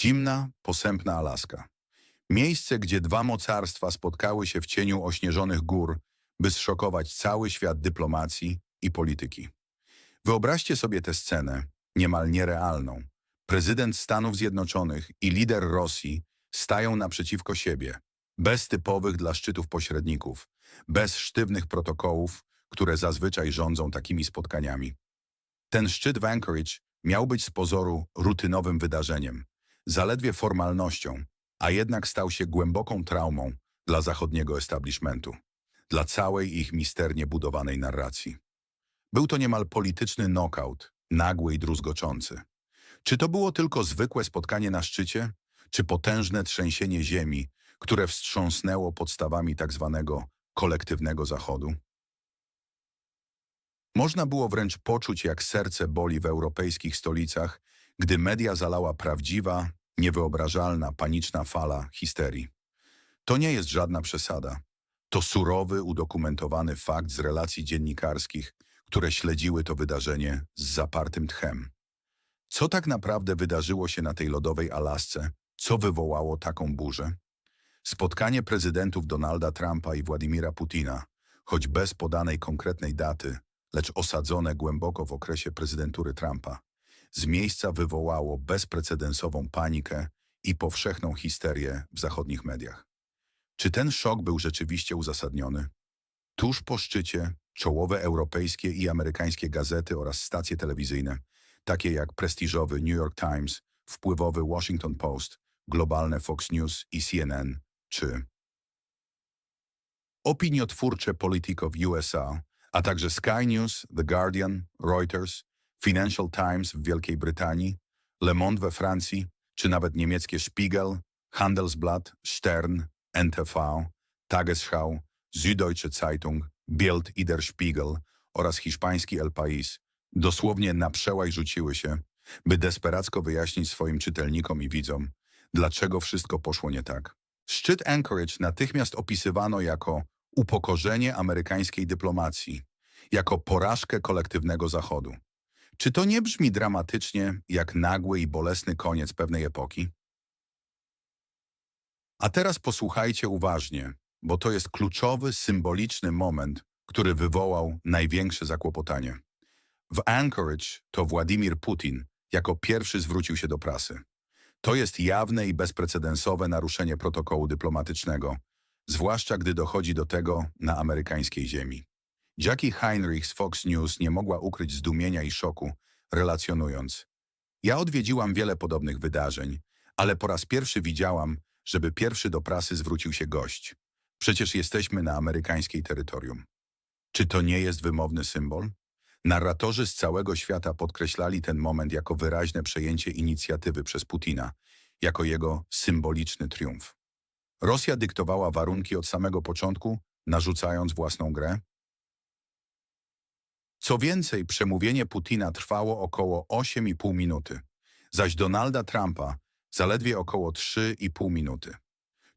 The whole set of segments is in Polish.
Zimna, posępna Alaska. Miejsce, gdzie dwa mocarstwa spotkały się w cieniu ośnieżonych gór, by zszokować cały świat dyplomacji i polityki. Wyobraźcie sobie tę scenę, niemal nierealną. Prezydent Stanów Zjednoczonych i lider Rosji stają naprzeciwko siebie, bez typowych dla szczytów pośredników, bez sztywnych protokołów, które zazwyczaj rządzą takimi spotkaniami. Ten szczyt w Anchorage miał być z pozoru rutynowym wydarzeniem, zaledwie formalnością, a jednak stał się głęboką traumą dla zachodniego establishmentu, dla całej ich misternie budowanej narracji. Był to niemal polityczny knockout, nagły i druzgoczący. Czy to było tylko zwykłe spotkanie na szczycie, czy potężne trzęsienie ziemi, które wstrząsnęło podstawami tak zwanego kolektywnego Zachodu? Można było wręcz poczuć, jak serce boli w europejskich stolicach, gdy media zalała prawdziwa, niewyobrażalna, paniczna fala histerii. To nie jest żadna przesada. To surowy, udokumentowany fakt z relacji dziennikarskich, które śledziły to wydarzenie z zapartym tchem. Co tak naprawdę wydarzyło się na tej lodowej Alasce? Co wywołało taką burzę? Spotkanie prezydentów Donalda Trumpa i Władimira Putina, choć bez podanej konkretnej daty, lecz osadzone głęboko w okresie prezydentury Trumpa, z miejsca wywołało bezprecedensową panikę i powszechną histerię w zachodnich mediach. Czy ten szok był rzeczywiście uzasadniony? Tuż po szczycie czołowe europejskie i amerykańskie gazety oraz stacje telewizyjne, takie jak prestiżowy New York Times, wpływowy Washington Post, globalne Fox News i CNN, czy opiniotwórcze Politico w USA, a także Sky News, The Guardian, Reuters, Financial Times w Wielkiej Brytanii, Le Monde we Francji, czy nawet niemieckie Spiegel, Handelsblatt, Stern, NTV, Tagesschau, Süddeutsche Zeitung, Bild i Der Spiegel oraz hiszpański El País dosłownie na przełaj rzuciły się, by desperacko wyjaśnić swoim czytelnikom i widzom, dlaczego wszystko poszło nie tak. Szczyt Anchorage natychmiast opisywano jako upokorzenie amerykańskiej dyplomacji, jako porażkę kolektywnego Zachodu. Czy to nie brzmi dramatycznie jak nagły i bolesny koniec pewnej epoki? A teraz posłuchajcie uważnie, bo to jest kluczowy, symboliczny moment, który wywołał największe zakłopotanie. W Anchorage to Władimir Putin jako pierwszy zwrócił się do prasy. To jest jawne i bezprecedensowe naruszenie protokołu dyplomatycznego, zwłaszcza gdy dochodzi do tego na amerykańskiej ziemi. Jackie Heinrich z Fox News nie mogła ukryć zdumienia i szoku, relacjonując. Ja odwiedziłam wiele podobnych wydarzeń, ale po raz pierwszy widziałam, żeby pierwszy do prasy zwrócił się gość. Przecież jesteśmy na amerykańskiej terytorium. Czy to nie jest wymowny symbol? Narratorzy z całego świata podkreślali ten moment jako wyraźne przejęcie inicjatywy przez Putina, jako jego symboliczny triumf. Rosja dyktowała warunki od samego początku, narzucając własną grę. Co więcej, przemówienie Putina trwało około 8,5 minuty, zaś Donalda Trumpa zaledwie około 3,5 minuty.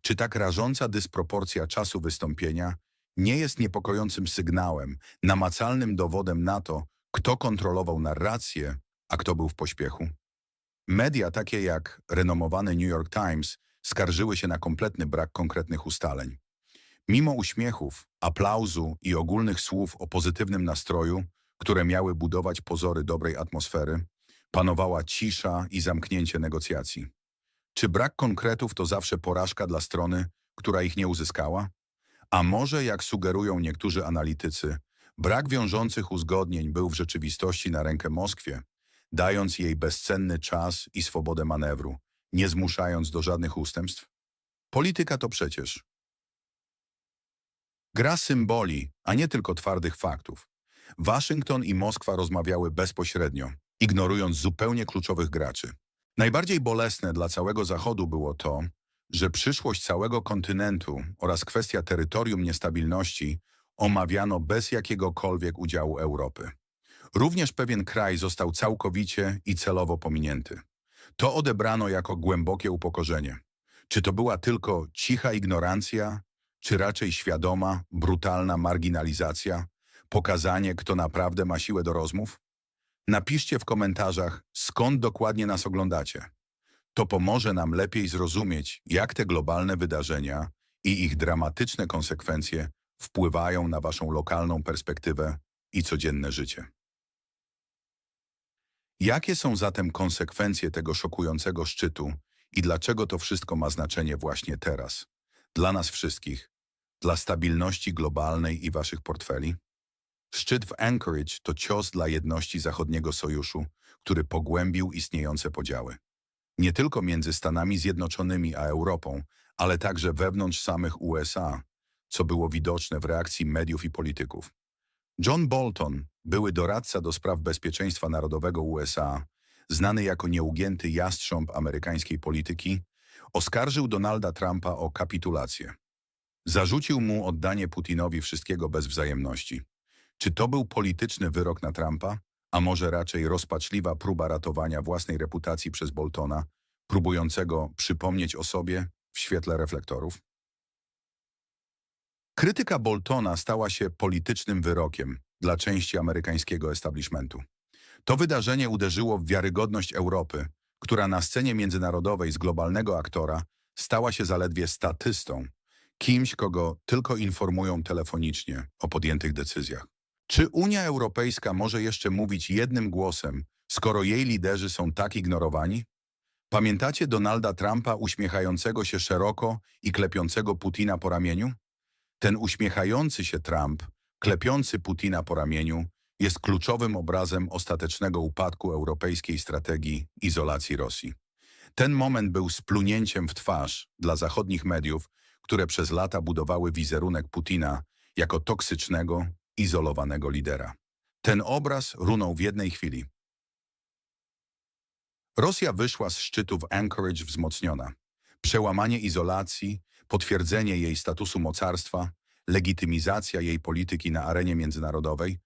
Czy tak rażąca dysproporcja czasu wystąpienia nie jest niepokojącym sygnałem, namacalnym dowodem na to, kto kontrolował narrację, a kto był w pośpiechu? Media takie jak renomowany New York Times skarżyły się na kompletny brak konkretnych ustaleń. Mimo uśmiechów, aplauzu i ogólnych słów o pozytywnym nastroju, które miały budować pozory dobrej atmosfery, panowała cisza i zamknięcie negocjacji. Czy brak konkretów to zawsze porażka dla strony, która ich nie uzyskała? A może, jak sugerują niektórzy analitycy, brak wiążących uzgodnień był w rzeczywistości na rękę Moskwie, dając jej bezcenny czas i swobodę manewru, nie zmuszając do żadnych ustępstw? Polityka to przecież gra symboli, a nie tylko twardych faktów. Waszyngton i Moskwa rozmawiały bezpośrednio, ignorując zupełnie kluczowych graczy. Najbardziej bolesne dla całego Zachodu było to, że przyszłość całego kontynentu oraz kwestia terytorium niestabilności omawiano bez jakiegokolwiek udziału Europy. Również pewien kraj został całkowicie i celowo pominięty. To odebrano jako głębokie upokorzenie. Czy to była tylko cicha ignorancja, czy raczej świadoma, brutalna marginalizacja, pokazanie, kto naprawdę ma siłę do rozmów? Napiszcie w komentarzach, skąd dokładnie nas oglądacie. To pomoże nam lepiej zrozumieć, jak te globalne wydarzenia i ich dramatyczne konsekwencje wpływają na waszą lokalną perspektywę i codzienne życie. Jakie są zatem konsekwencje tego szokującego szczytu i dlaczego to wszystko ma znaczenie właśnie teraz? Dla nas wszystkich, dla stabilności globalnej i waszych portfeli? Szczyt w Anchorage to cios dla jedności zachodniego sojuszu, który pogłębił istniejące podziały. Nie tylko między Stanami Zjednoczonymi a Europą, ale także wewnątrz samych USA, co było widoczne w reakcji mediów i polityków. John Bolton, były doradca do spraw bezpieczeństwa narodowego USA, znany jako nieugięty jastrząb amerykańskiej polityki, oskarżył Donalda Trumpa o kapitulację. Zarzucił mu oddanie Putinowi wszystkiego bez wzajemności. Czy to był polityczny wyrok na Trumpa, a może raczej rozpaczliwa próba ratowania własnej reputacji przez Boltona, próbującego przypomnieć o sobie w świetle reflektorów? Krytyka Boltona stała się politycznym wyrokiem dla części amerykańskiego establishmentu. To wydarzenie uderzyło w wiarygodność Europy, która na scenie międzynarodowej z globalnego aktora stała się zaledwie statystą, kimś, kogo tylko informują telefonicznie o podjętych decyzjach. Czy Unia Europejska może jeszcze mówić jednym głosem, skoro jej liderzy są tak ignorowani? Pamiętacie Donalda Trumpa uśmiechającego się szeroko i klepiącego Putina po ramieniu? Ten uśmiechający się Trump, klepiący Putina po ramieniu, jest kluczowym obrazem ostatecznego upadku europejskiej strategii izolacji Rosji. Ten moment był splunięciem w twarz dla zachodnich mediów, które przez lata budowały wizerunek Putina jako toksycznego, izolowanego lidera. Ten obraz runął w jednej chwili. Rosja wyszła z szczytu w Anchorage wzmocniona. Przełamanie izolacji, potwierdzenie jej statusu mocarstwa, legitymizacja jej polityki na arenie międzynarodowej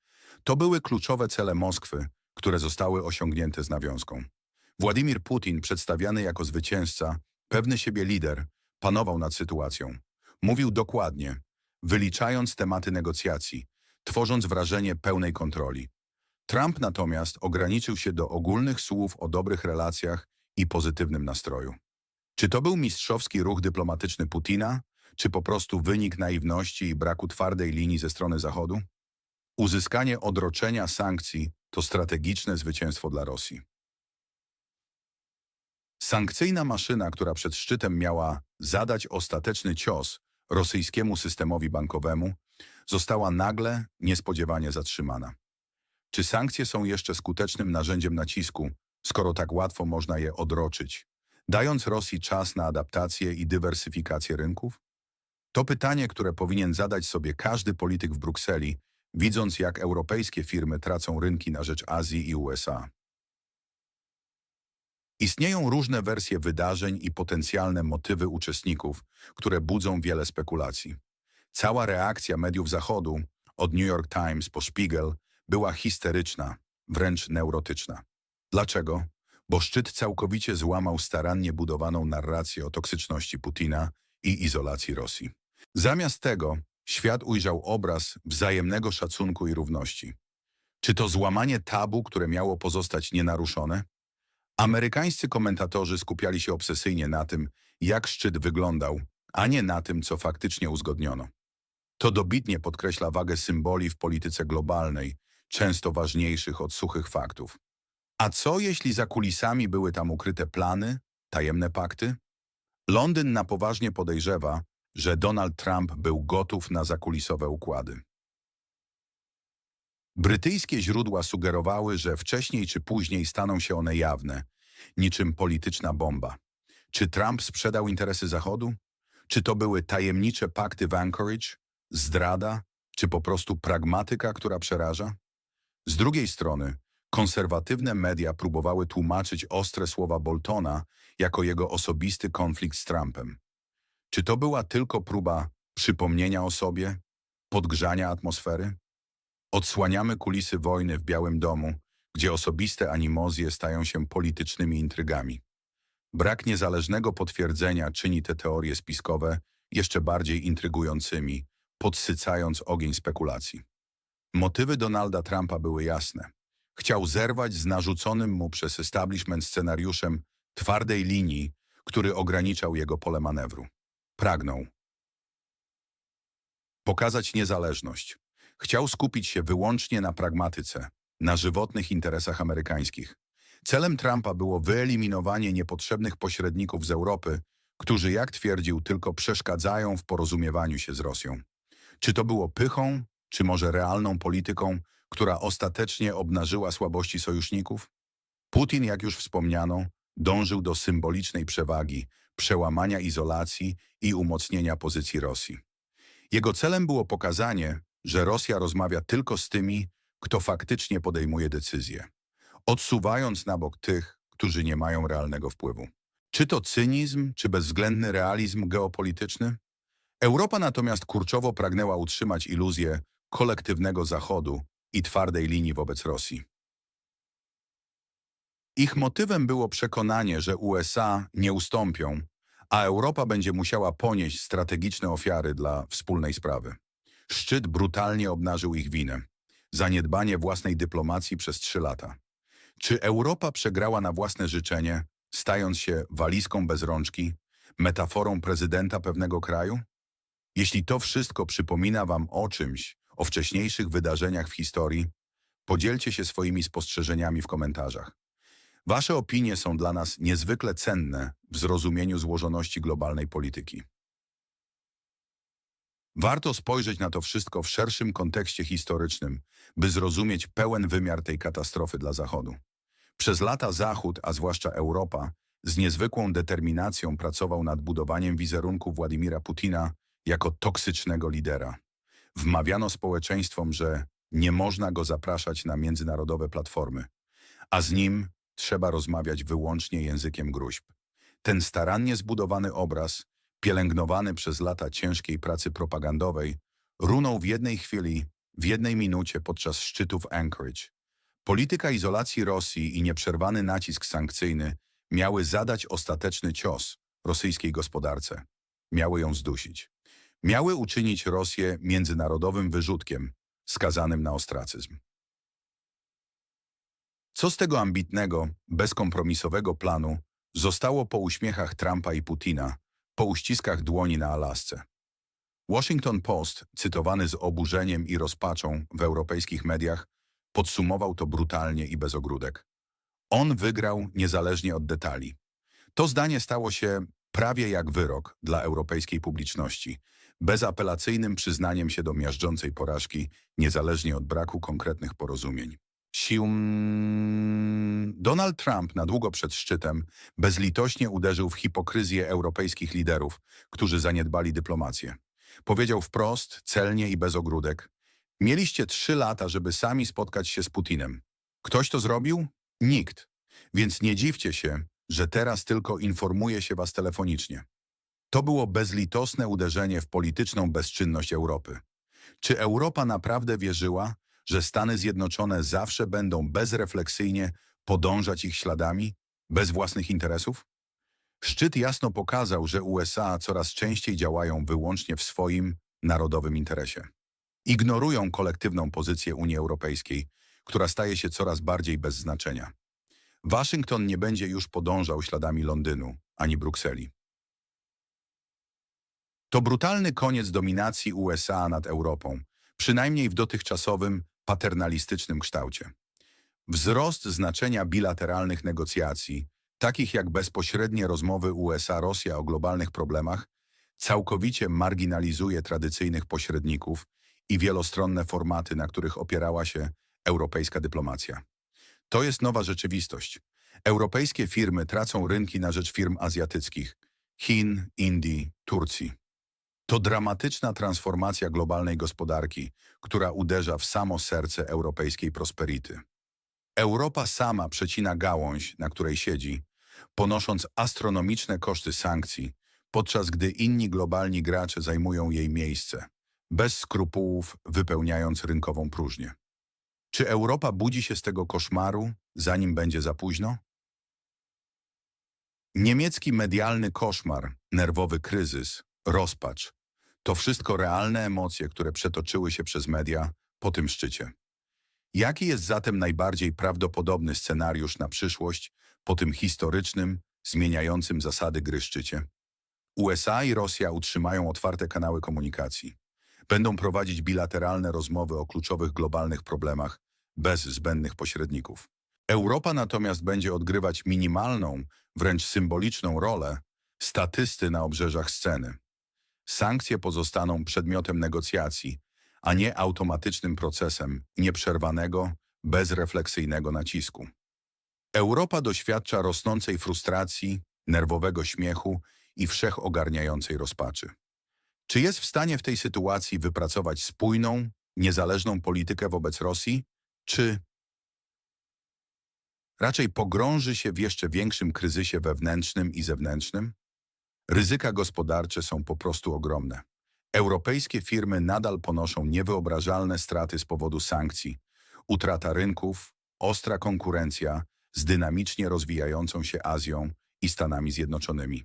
to były kluczowe cele Moskwy, które zostały osiągnięte z nawiązką. Władimir Putin, przedstawiany jako zwycięzca, pewny siebie lider, panował nad sytuacją. Mówił dokładnie, wyliczając tematy negocjacji, tworząc wrażenie pełnej kontroli. Trump natomiast ograniczył się do ogólnych słów o dobrych relacjach i pozytywnym nastroju. Czy to był mistrzowski ruch dyplomatyczny Putina, czy po prostu wynik naiwności i braku twardej linii ze strony Zachodu? Uzyskanie odroczenia sankcji to strategiczne zwycięstwo dla Rosji. Sankcyjna maszyna, która przed szczytem miała zadać ostateczny cios rosyjskiemu systemowi bankowemu, została nagle, niespodziewanie zatrzymana. Czy sankcje są jeszcze skutecznym narzędziem nacisku, skoro tak łatwo można je odroczyć, dając Rosji czas na adaptację i dywersyfikację rynków? To pytanie, które powinien zadać sobie każdy polityk w Brukseli, widząc jak europejskie firmy tracą rynki na rzecz Azji i USA. Istnieją różne wersje wydarzeń i potencjalne motywy uczestników, które budzą wiele spekulacji. Cała reakcja mediów Zachodu, od New York Times po Spiegel, była histeryczna, wręcz neurotyczna. Dlaczego? Bo szczyt całkowicie złamał starannie budowaną narrację o toksyczności Putina i izolacji Rosji. Zamiast tego świat ujrzał obraz wzajemnego szacunku i równości. Czy to złamanie tabu, które miało pozostać nienaruszone? Amerykańscy komentatorzy skupiali się obsesyjnie na tym, jak szczyt wyglądał, a nie na tym, co faktycznie uzgodniono. To dobitnie podkreśla wagę symboli w polityce globalnej, często ważniejszych od suchych faktów. A co jeśli za kulisami były tam ukryte plany, tajemne pakty? Londyn na poważnie podejrzewa, że Donald Trump był gotów na zakulisowe układy. Brytyjskie źródła sugerowały, że wcześniej czy później staną się one jawne, niczym polityczna bomba. Czy Trump sprzedał interesy Zachodu? Czy to były tajemnicze pakty w Anchorage, zdrada, czy po prostu pragmatyka, która przeraża? Z drugiej strony, konserwatywne media próbowały tłumaczyć ostre słowa Boltona jako jego osobisty konflikt z Trumpem. Czy to była tylko próba przypomnienia o sobie, podgrzania atmosfery? Odsłaniamy kulisy wojny w Białym Domu, gdzie osobiste animozje stają się politycznymi intrygami. Brak niezależnego potwierdzenia czyni te teorie spiskowe jeszcze bardziej intrygującymi, podsycając ogień spekulacji. Motywy Donalda Trumpa były jasne. Chciał zerwać z narzuconym mu przez establishment scenariuszem twardej linii, który ograniczał jego pole manewru. Pragnął pokazać niezależność. Chciał skupić się wyłącznie na pragmatyce, na żywotnych interesach amerykańskich. Celem Trumpa było wyeliminowanie niepotrzebnych pośredników z Europy, którzy, jak twierdził, tylko przeszkadzają w porozumiewaniu się z Rosją. Czy to było pychą, czy może realną polityką, która ostatecznie obnażyła słabości sojuszników? Putin, jak już wspomniano, dążył do symbolicznej przewagi, przełamania izolacji i umocnienia pozycji Rosji. Jego celem było pokazanie, że Rosja rozmawia tylko z tymi, kto faktycznie podejmuje decyzje, odsuwając na bok tych, którzy nie mają realnego wpływu. Czy to cynizm, czy bezwzględny realizm geopolityczny? Europa natomiast kurczowo pragnęła utrzymać iluzję kolektywnego Zachodu i twardej linii wobec Rosji. Ich motywem było przekonanie, że USA nie ustąpią, a Europa będzie musiała ponieść strategiczne ofiary dla wspólnej sprawy. Szczyt brutalnie obnażył ich winę. Zaniedbanie własnej dyplomacji przez trzy lata. Czy Europa przegrała na własne życzenie, stając się walizką bez rączki, metaforą prezydenta pewnego kraju? Jeśli to wszystko przypomina wam o czymś, o wcześniejszych wydarzeniach w historii, podzielcie się swoimi spostrzeżeniami w komentarzach. Wasze opinie są dla nas niezwykle cenne w zrozumieniu złożoności globalnej polityki. Warto spojrzeć na to wszystko w szerszym kontekście historycznym, by zrozumieć pełen wymiar tej katastrofy dla Zachodu. Przez lata Zachód, a zwłaszcza Europa, z niezwykłą determinacją pracował nad budowaniem wizerunku Władimira Putina jako toksycznego lidera. Wmawiano społeczeństwom, że nie można go zapraszać na międzynarodowe platformy, a z nim trzeba rozmawiać wyłącznie językiem gruźb. Ten starannie zbudowany obraz, pielęgnowany przez lata ciężkiej pracy propagandowej, runął w jednej chwili, w jednej minucie podczas szczytu w Anchorage. Polityka izolacji Rosji i nieprzerwany nacisk sankcyjny miały zadać ostateczny cios rosyjskiej gospodarce. Miały ją zdusić. Miały uczynić Rosję międzynarodowym wyrzutkiem, skazanym na ostracyzm. Co z tego ambitnego, bezkompromisowego planu zostało po uśmiechach Trumpa i Putina, po uściskach dłoni na Alasce? Washington Post, cytowany z oburzeniem i rozpaczą w europejskich mediach, podsumował to brutalnie i bez ogródek. On wygrał niezależnie od detali. To zdanie stało się prawie jak wyrok dla europejskiej publiczności, bezapelacyjnym przyznaniem się do miażdżącej porażki, niezależnie od braku konkretnych porozumień. Sił... Donald Trump na długo przed szczytem bezlitośnie uderzył w hipokryzję europejskich liderów, którzy zaniedbali dyplomację. Powiedział wprost, celnie i bez ogródek. Mieliście trzy lata, żeby sami spotkać się z Putinem. Ktoś to zrobił? Nikt. Więc nie dziwcie się, że teraz tylko informuje się was telefonicznie. To było bezlitosne uderzenie w polityczną bezczynność Europy. Czy Europa naprawdę wierzyła, że Stany Zjednoczone zawsze będą bezrefleksyjnie podążać ich śladami, bez własnych interesów? Szczyt jasno pokazał, że USA coraz częściej działają wyłącznie w swoim narodowym interesie. Ignorują kolektywną pozycję Unii Europejskiej, która staje się coraz bardziej bez znaczenia. Waszyngton nie będzie już podążał śladami Londynu ani Brukseli. To brutalny koniec dominacji USA nad Europą, przynajmniej w dotychczasowym, paternalistycznym kształcie. Wzrost znaczenia bilateralnych negocjacji, takich jak bezpośrednie rozmowy USA-Rosja o globalnych problemach, całkowicie marginalizuje tradycyjnych pośredników i wielostronne formaty, na których opierała się europejska dyplomacja. To jest nowa rzeczywistość. Europejskie firmy tracą rynki na rzecz firm azjatyckich Chin, Indii, Turcji. To dramatyczna transformacja globalnej gospodarki, która uderza w samo serce europejskiej prosperity. Europa sama przecina gałąź, na której siedzi, ponosząc astronomiczne koszty sankcji, podczas gdy inni globalni gracze zajmują jej miejsce, bez skrupułów wypełniając rynkową próżnię. Czy Europa budzi się z tego koszmaru, zanim będzie za późno? Niemiecki medialny koszmar, nerwowy kryzys, rozpacz to wszystko realne emocje, które przetoczyły się przez media po tym szczycie. Jaki jest zatem najbardziej prawdopodobny scenariusz na przyszłość po tym historycznym, zmieniającym zasady gry szczycie. USA i Rosja utrzymają otwarte kanały komunikacji. Będą prowadzić bilateralne rozmowy o kluczowych globalnych problemach bez zbędnych pośredników. Europa natomiast będzie odgrywać minimalną, wręcz symboliczną rolę statysty na obrzeżach sceny. Sankcje pozostaną przedmiotem negocjacji, a nie automatycznym procesem nieprzerwanego, bezrefleksyjnego nacisku. Europa doświadcza rosnącej frustracji, nerwowego śmiechu i wszechogarniającej rozpaczy. Czy jest w stanie w tej sytuacji wypracować spójną, niezależną politykę wobec Rosji, czy raczej pogrąży się w jeszcze większym kryzysie wewnętrznym i zewnętrznym? Ryzyka gospodarcze są po prostu ogromne. Europejskie firmy nadal ponoszą niewyobrażalne straty z powodu sankcji, utrata rynków, ostra konkurencja z dynamicznie rozwijającą się Azją i Stanami Zjednoczonymi.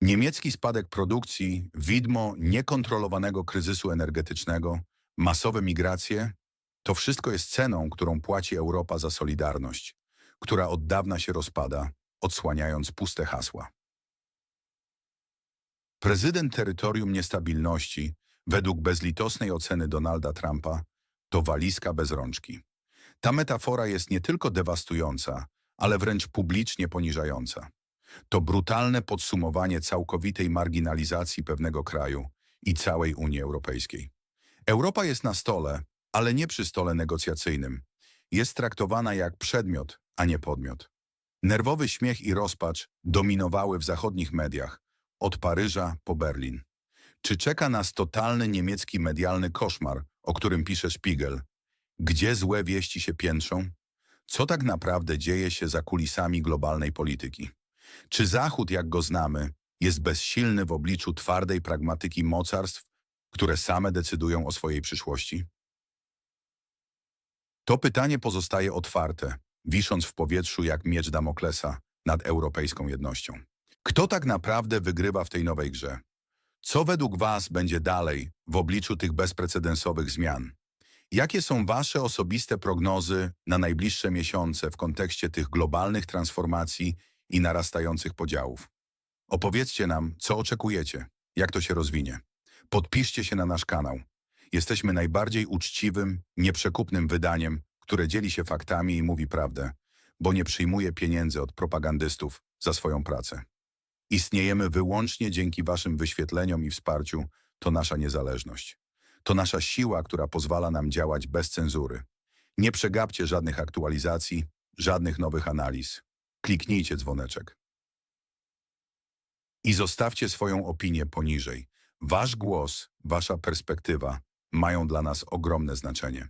Niemiecki spadek produkcji, widmo niekontrolowanego kryzysu energetycznego, masowe migracje to wszystko jest ceną, którą płaci Europa za solidarność, która od dawna się rozpada, odsłaniając puste hasła. Prezydent terytorium niestabilności, według bezlitosnej oceny Donalda Trumpa, to walizka bez rączki. Ta metafora jest nie tylko dewastująca, ale wręcz publicznie poniżająca. To brutalne podsumowanie całkowitej marginalizacji pewnego kraju i całej Unii Europejskiej. Europa jest na stole, ale nie przy stole negocjacyjnym. Jest traktowana jak przedmiot, a nie podmiot. Nerwowy śmiech i rozpacz dominowały w zachodnich mediach, od Paryża po Berlin. Czy czeka nas totalny niemiecki medialny koszmar, o którym pisze Spiegel? Gdzie złe wieści się piętrzą? Co tak naprawdę dzieje się za kulisami globalnej polityki? Czy Zachód, jak go znamy, jest bezsilny w obliczu twardej pragmatyki mocarstw, które same decydują o swojej przyszłości? To pytanie pozostaje otwarte, wisząc w powietrzu jak miecz Damoklesa nad europejską jednością. Kto tak naprawdę wygrywa w tej nowej grze? Co według Was będzie dalej w obliczu tych bezprecedensowych zmian? Jakie są Wasze osobiste prognozy na najbliższe miesiące w kontekście tych globalnych transformacji i narastających podziałów? Opowiedzcie nam, co oczekujecie, jak to się rozwinie. Podpiszcie się na nasz kanał. Jesteśmy najbardziej uczciwym, nieprzekupnym wydaniem, które dzieli się faktami i mówi prawdę, bo nie przyjmuje pieniędzy od propagandystów za swoją pracę. Istniejemy wyłącznie dzięki Waszym wyświetleniom i wsparciu. To nasza niezależność. To nasza siła, która pozwala nam działać bez cenzury. Nie przegapcie żadnych aktualizacji, żadnych nowych analiz. Kliknijcie dzwoneczek. I zostawcie swoją opinię poniżej. Wasz głos, Wasza perspektywa mają dla nas ogromne znaczenie.